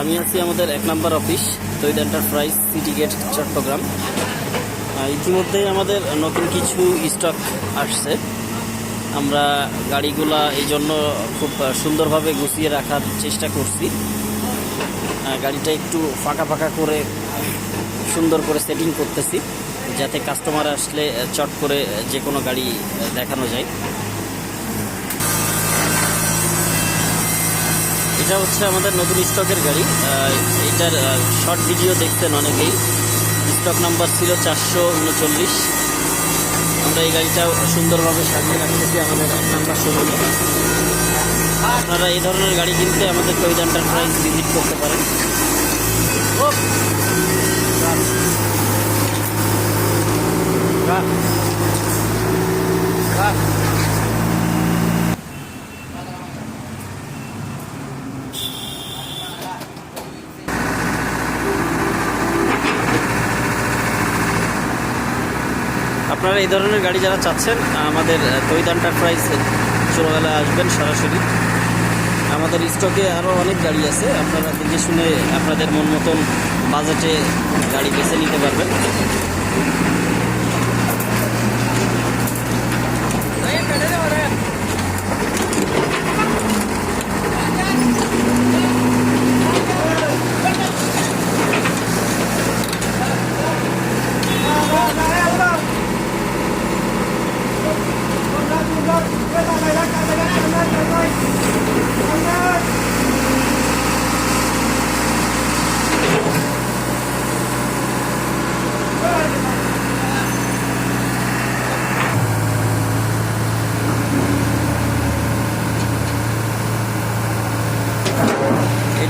আমি আছি আমাদের এক নম্বর অফিস তৈরি এন্টারপ্রাইজ সিটি গেট চট্টগ্রাম ইতিমধ্যেই আমাদের নতুন কিছু স্টক আসছে। আমরা গাড়িগুলা এই জন্য খুব সুন্দরভাবে গুছিয়ে রাখার চেষ্টা করছি। গাড়িটা একটু ফাঁকা ফাঁকা করে, সুন্দর করে সেটিং করতেছি, যাতে কাস্টমার আসলে চট করে যে কোনো গাড়ি দেখানো যায়। এটা হচ্ছে আমাদের নতুন স্টকের গাড়ি। এটার শর্ট ভিডিও দেখতেন অনেকেই। স্টক নাম্বার ছিল চারশো উনচল্লিশ। আমরা এই গাড়িটা সুন্দরভাবে সাজিয়ে রাখতেছি, আমাদের নাম্বার শোরুমে আপনারা এই ধরনের গাড়ি কিনতে আমাদের তৈরি এন্টারপ্রাইজ ভিজিট করতে পারেন। আপনারা এই ধরনের গাড়ি যারা চাচ্ছেন, আমাদের তৈরি এন্টারপ্রাইজ ছোটোবেলায় আসবেন সরাসরি। আমাদের স্টকে আরও অনেক গাড়ি আছে, আপনারা দেখে শুনে আপনাদের মন মতন বাজেটে গাড়ি বেছে নিতে পারবেন।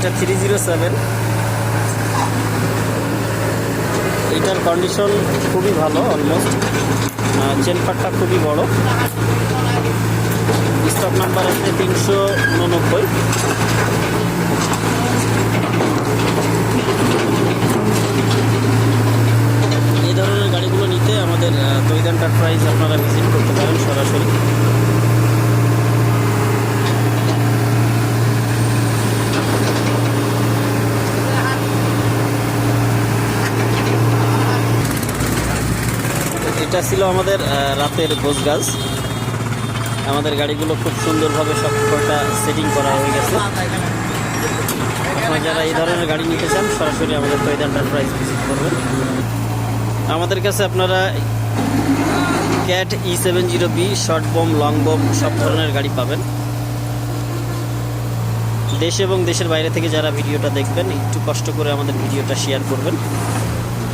এটা থ্রি জিরো সেভেন এইটার কন্ডিশন খুবই ভালো অলমোস্ট চেন পার্টটা খুবই বড়। স্টক নাম্বার আছে তিনশো উননব্বই। এই ধরনের গাড়িগুলো নিতে আমাদের তৈরি এন্টারপ্রাইজ আপনারা ভিজিট করতে পারেন সরাসরি। এটা ছিল আমাদের রাতের রাতের গাছ আমাদের গাড়িগুলো খুব সুন্দরভাবে সব কটা সেটিং করা হয়ে গেছে। আপনারা যারা এই ধরনের গাড়ি নিতে চান, সরাসরি আমাদের তৈরি এন্টারপ্রাইজ ভিজিট করবেন। আমাদের কাছে আপনারা Cat E seven zero B short boom long boom সব ধরনের গাড়ি পাবেন। দেশ এবং দেশের বাইরে থেকে যারা ভিডিওটা দেখবেন, একটু কষ্ট করে আমাদের ভিডিওটা শেয়ার করবেন।